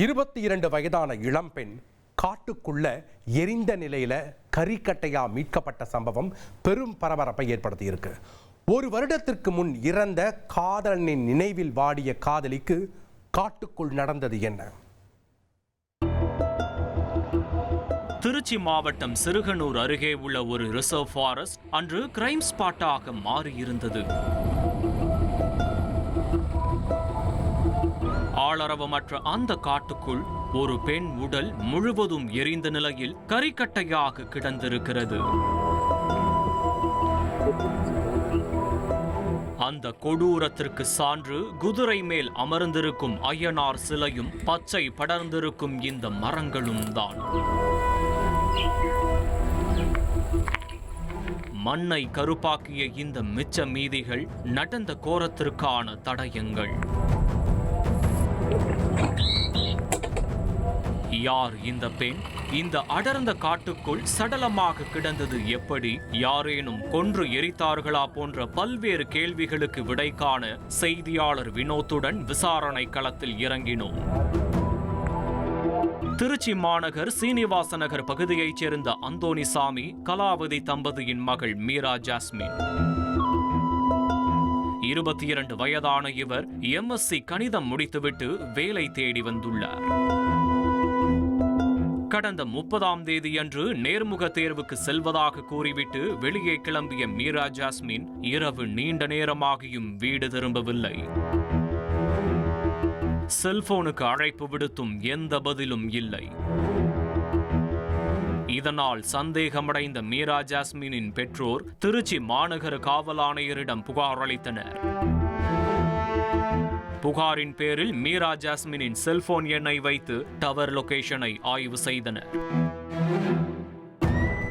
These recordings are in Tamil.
இருபத்தி இரண்டு வயதான இளம்பெண் காட்டுக்குள்ள எரிந்த நிலையில கரிக்கட்டையா மீட்கப்பட்ட சம்பவம் பெரும் பரபரப்பை ஏற்படுத்தியிருக்கு. ஒரு வருடத்திற்கு முன் இறந்த காதலனின் நினைவில் வாடிய காதலிக்கு காட்டுக்குள் நடந்தது என்ன? திருச்சி மாவட்டம் சிறுகனூர் அருகே உள்ள ஒரு ரிசர்வ் ஃபாரஸ்ட் அன்று கிரைம் ஸ்பாட்டாக மாறியிருந்தது. ஆளரவமற்ற அந்த காட்டுக்குள் ஒரு பெண் உடல் முழுவதும் எரிந்த நிலையில் கரிக்கட்டையாக கிடந்திருக்கிறது. அந்த கொடூரத்திற்கு சான்று குதிரை மேல் அமர்ந்திருக்கும் ஐயனார் சிலையும் பச்சை படர்ந்திருக்கும் இந்த மரங்களும் தான். மண்ணை கருப்பாக்கிய இந்த மிச்ச மீதிகள் நடந்த கோரத்திற்கான தடயங்கள். யார் இந்த பெண்? இந்த அடர்ந்த காட்டுக்குள் சடலமாக கிடந்தது எப்படி? யாரேனும் கொன்று எரித்தார்களா போன்ற பல்வேறு கேள்விகளுக்கு விடை காண செய்தியாளர் வினோத்துடன் விசாரணை களத்தில் இறங்கினோம். திருச்சி மாநகர் சீனிவாச நகர் பகுதியைச் சேர்ந்த அந்தோனிசாமி கலாவதி தம்பதியின் மகள் மீரா ஜாஸ்மின். இருபத்தி இரண்டு வயதான இவர் எம்எஸ்சி கணிதம் முடித்துவிட்டு வேலை தேடி வந்துள்ளார். கடந்த முப்பதாம் தேதியன்று நேர்முக தேர்வுக்கு செல்வதாக கூறிவிட்டு வெளியே கிளம்பிய மீரா ஜாஸ்மின் இரவு நீண்ட நேரமாகியும் வீடு திரும்பவில்லை. செல்போனுக்கு அழைப்பு விடுத்தும் எந்த பதிலும் இல்லை. இதனால் சந்தேகமடைந்த மீரா ஜாஸ்மினின் பெற்றோர் திருச்சி மாநகர காவல் ஆணையரிடம் புகார் அளித்தனர். புகாரின் பேரில் மீரா ஜாஸ்மினின் செல்போன் எண்ணை வைத்து டவர் லொகேஷனை ஆய்வு செய்தனர்.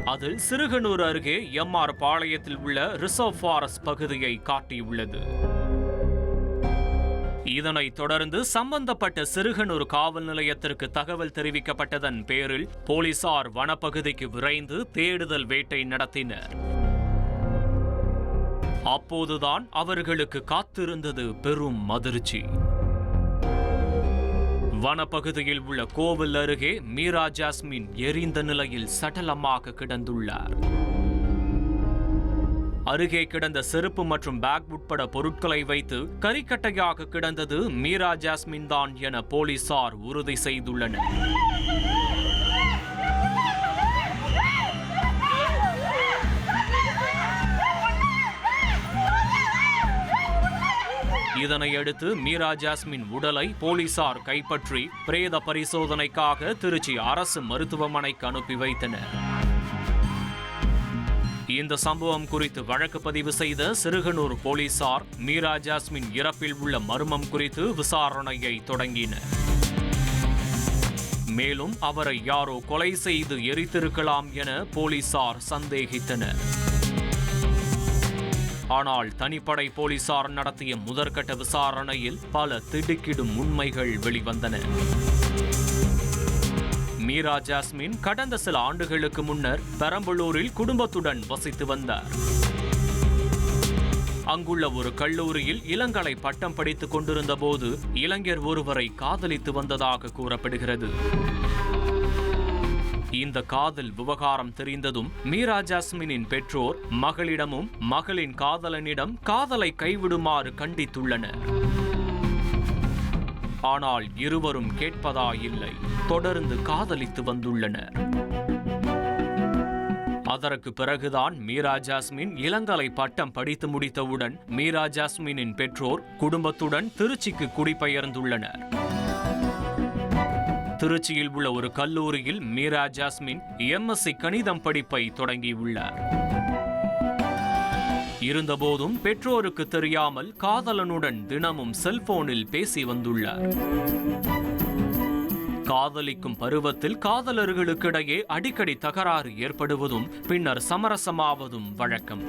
அதில் சிறுகனூர் அருகே எம்ஆர் பாளையத்தில் உள்ள ரிசர்வ் ஃபாரஸ்ட் பகுதியை காட்டியுள்ளது. இதனைத் தொடர்ந்து சம்பந்தப்பட்ட சிறுகனூர் காவல் நிலையத்திற்கு தகவல் தெரிவிக்கப்பட்டதன் பேரில் போலீசார் வனப்பகுதிக்கு விரைந்து தேடுதல் வேட்டை நடத்தினர். அப்போதுதான் அவர்களுக்கு காத்திருந்தது பெரும் அதிர்ச்சி வனப்பகுதியில் உள்ள கோவில் அருகே மீரா ஜாஸ்மின் எரிந்த நிலையில் சடலமாக கிடந்துள்ளார். அருகே கிடந்த செருப்பு மற்றும் பேக் உட்பட பொருட்களை வைத்து கரிக்கட்டையாக கிடந்தது மீரா ஜாஸ்மின் தான் என போலீசார் உறுதி செய்துள்ளனர். இதனையடுத்து மீரா ஜாஸ்மின் உடலை போலீசார் கைப்பற்றி பிரேத பரிசோதனைக்காக திருச்சி அரசு மருத்துவமனைக்கு அனுப்பி வைத்தனர். இந்த சம்பவம் குறித்து வழக்கு பதிவு செய்த சிறுகனூர் போலீசார் மீரா ஜாஸ்மின் இறப்பில் உள்ள மர்மம் குறித்து விசாரணையை தொடங்கினர். மேலும் அவரை யாரோ கொலை செய்து எரித்திருக்கலாம் என போலீசார் சந்தேகித்தனர். ஆனால் தனிப்படை போலீசார் நடத்திய முதற்கட்ட விசாரணையில் பல திடுக்கிடும் உண்மைகள் வெளிவந்தன. மீரா ஜாஸ்மின் கடந்த சில ஆண்டுகளுக்கு முன்னர் பெரம்பலூரில் குடும்பத்துடன் வசித்து வந்தார். அங்குள்ள ஒரு கல்லூரியில் இளங்கலை பட்டம் படித்துக் கொண்டிருந்த போது இளைஞர் ஒருவரை காதலித்து வந்ததாக கூறப்படுகிறது. இந்த காதல் விவகாரம் தெரிந்ததும் மீரா ஜாஸ்மினின் பெற்றோர் மகளிடமும் மகளின் காதலனிடம் காதலை கைவிடுமாறு கண்டித்துள்ளனர். ஆனால் இருவரும் கேட்பதா இல்லை தொடர்ந்து காதலித்து வந்துள்ளனர். அதற்கு பிறகுதான் மீரா ஜாஸ்மின் இளங்கலை பட்டம் படித்து முடித்தவுடன் மீரா ஜாஸ்மினின் பெற்றோர் குடும்பத்துடன் திருச்சிக்கு குடிபெயர்ந்துள்ளனர். திருச்சியில் உள்ள ஒரு கல்லூரியில் மீரா ஜாஸ்மின் எம்எஸ்சி கணிதம் படிப்பை தொடங்கியுள்ளார். இருந்தபோதும் பெற்றோருக்கு தெரியாமல் காதலனுடன் தினமும் செல்போனில் பேசி வந்துள்ளார். காதலிக்கும் பருவத்தில் காதலர்களுக்கிடையே அடிக்கடி தகராறு ஏற்படுவதும் பின்னர் சமரசமாவதும் வழக்கம்.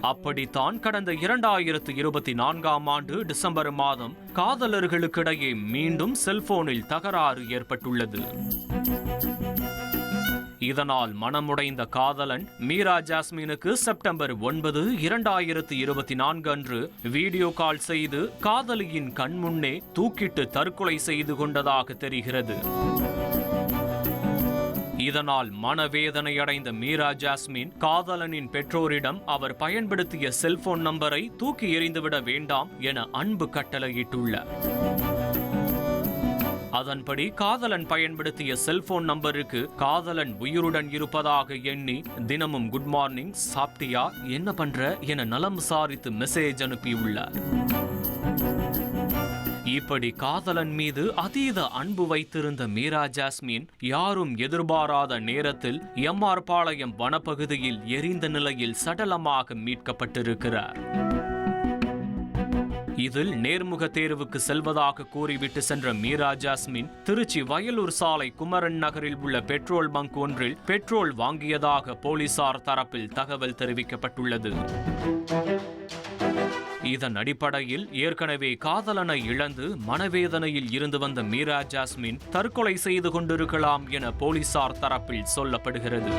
அப்படித்தான் கடந்த இரண்டாயிரத்து இருபத்தி நான்காம் ஆண்டு டிசம்பர் மாதம் காதலர்களுக்கிடையே மீண்டும் செல்போனில் தகராறு ஏற்பட்டுள்ளது. இதனால் மனமுடைந்த காதலன் மீரா ஜாஸ்மினுக்கு செப்டம்பர் ஒன்பது இரண்டாயிரத்து இருபத்தி நான்கு அன்று வீடியோ கால் செய்து காதலியின் கண்முன்னே தூக்கிட்டு தற்கொலை செய்து கொண்டதாக தெரிகிறது. இதனால் மனவேதனை அடைந்த மீரா ஜாஸ்மின் காதலனின் பெற்றோரிடம் அவர் பயன்படுத்திய செல்போன் நம்பரை தூக்கி எறிந்துவிட வேண்டாம் என அன்பு கட்டளையிட்டுள்ளார் அதன்படி காதலன் பயன்படுத்திய செல்போன் நம்பருக்கு காதலன் உயிருடன் இருப்பதாக எண்ணி தினமும் குட் மார்னிங் சாப்பிட்டியா என்ன பண்ற என நலம் விசாரித்து மெசேஜ் அனுப்பியுள்ளார். இப்படி காதலன் மீது அதீத அன்பு வைத்திருந்த மீரா ஜாஸ்மின் யாரும் எதிர்பாராத நேரத்தில் எம்ஆர் பாளையம் வனப்பகுதியில் எரிந்த நிலையில் சடலமாக மீட்கப்பட்டிருக்கிறார். இதில் நேர்முக தேர்வுக்கு செல்வதாக கூறிவிட்டு சென்ற மீரா ஜாஸ்மின் திருச்சி வயலூர் சாலை குமரன் நகரில் உள்ள பெட்ரோல் பங்க் ஒன்றில் பெட்ரோல் வாங்கியதாக போலீசார் தரப்பில் தகவல் தெரிவிக்கப்பட்டுள்ளது. இதன் அடிப்படையில் ஏற்கனவே காதலனை இழந்து மனவேதனையில் இருந்து வந்த மீரா ஜாஸ்மின் தற்கொலை செய்து கொண்டிருக்கலாம் என போலீசார் தரப்பில் சொல்லப்படுகிறது.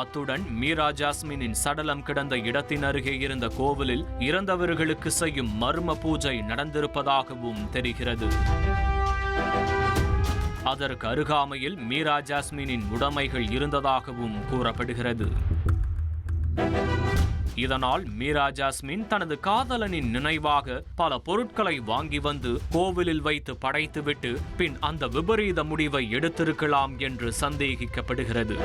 அத்துடன் மீரா ஜாஸ்மினின் சடலம் கிடந்த இடத்தின் அருகே இருந்த கோவிலில் இறந்தவர்களுக்கு செய்யும் மர்ம பூஜை நடந்திருப்பதாகவும் தெரிகிறது. அதற்கு அருகாமையில் மீரா ஜாஸ்மினின் உடைமைகள் இருந்ததாகவும் கூறப்படுகிறது. இதனால் மீரா ஜாஸ்மின் தனது காதலனின் நினைவாக பல பொருட்களை வாங்கி வந்து கோவிலில் வைத்து படைத்துவிட்டு பின் அந்த விபரீத முடிவை எடுத்திருக்கலாம் என்று சந்தேகிக்கப்படுகிறது.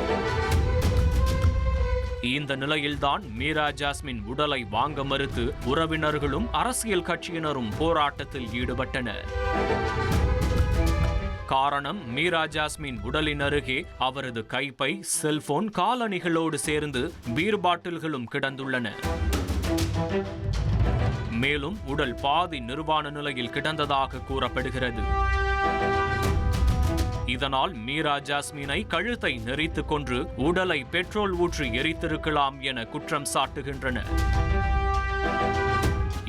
இந்த நிலையில்தான் மீரா ஜாஸ்மின் உடலை வாங்க மறுத்து உறவினர்களும் அரசியல் கட்சியினரும் போராட்டத்தில் ஈடுபட்டனர். காரணம் மீரா ஜாஸ்மின் உடலின் அருகே அவரது கைப்பை செல்போன் காலணிகளோடு சேர்ந்து பீர் பாட்டில்களும் கிடந்துள்ளன. மேலும் உடல் பாதி நிர்வாண நிலையில் கிடந்ததாக கூறப்படுகிறது. இதனால் மீரா ஜாஸ்மினை கழுத்தை நெறித்துக் கொன்று உடலை பெட்ரோல் ஊற்றி எரித்திருக்கலாம் என குற்றம் சாட்டுகின்றனர்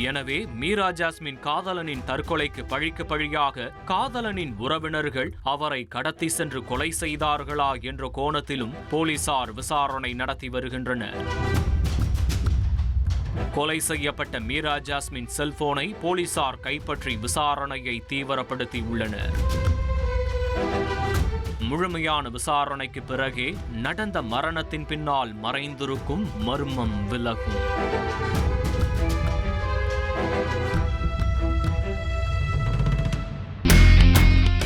எனவே மீரா ஜாஸ்மின் காதலனின் தற்கொலைக்கு பழிக்கு பழியாக காதலனின் உறவினர்கள் அவரை கடத்தி சென்று கொலை செய்தார்களா என்ற கோணத்திலும் போலீசார் விசாரணை நடத்தி வருகின்றனர். கொலை செய்யப்பட்ட மீரா ஜாஸ்மின் செல்போனை போலீசார் கைப்பற்றி விசாரணையை தீவிரப்படுத்தியுள்ளனர் முழுமையான விசாரணைக்கு பிறகே நடந்த மரணத்தின் பின்னால் மறைந்திருக்கும் மர்மம் விலகும்.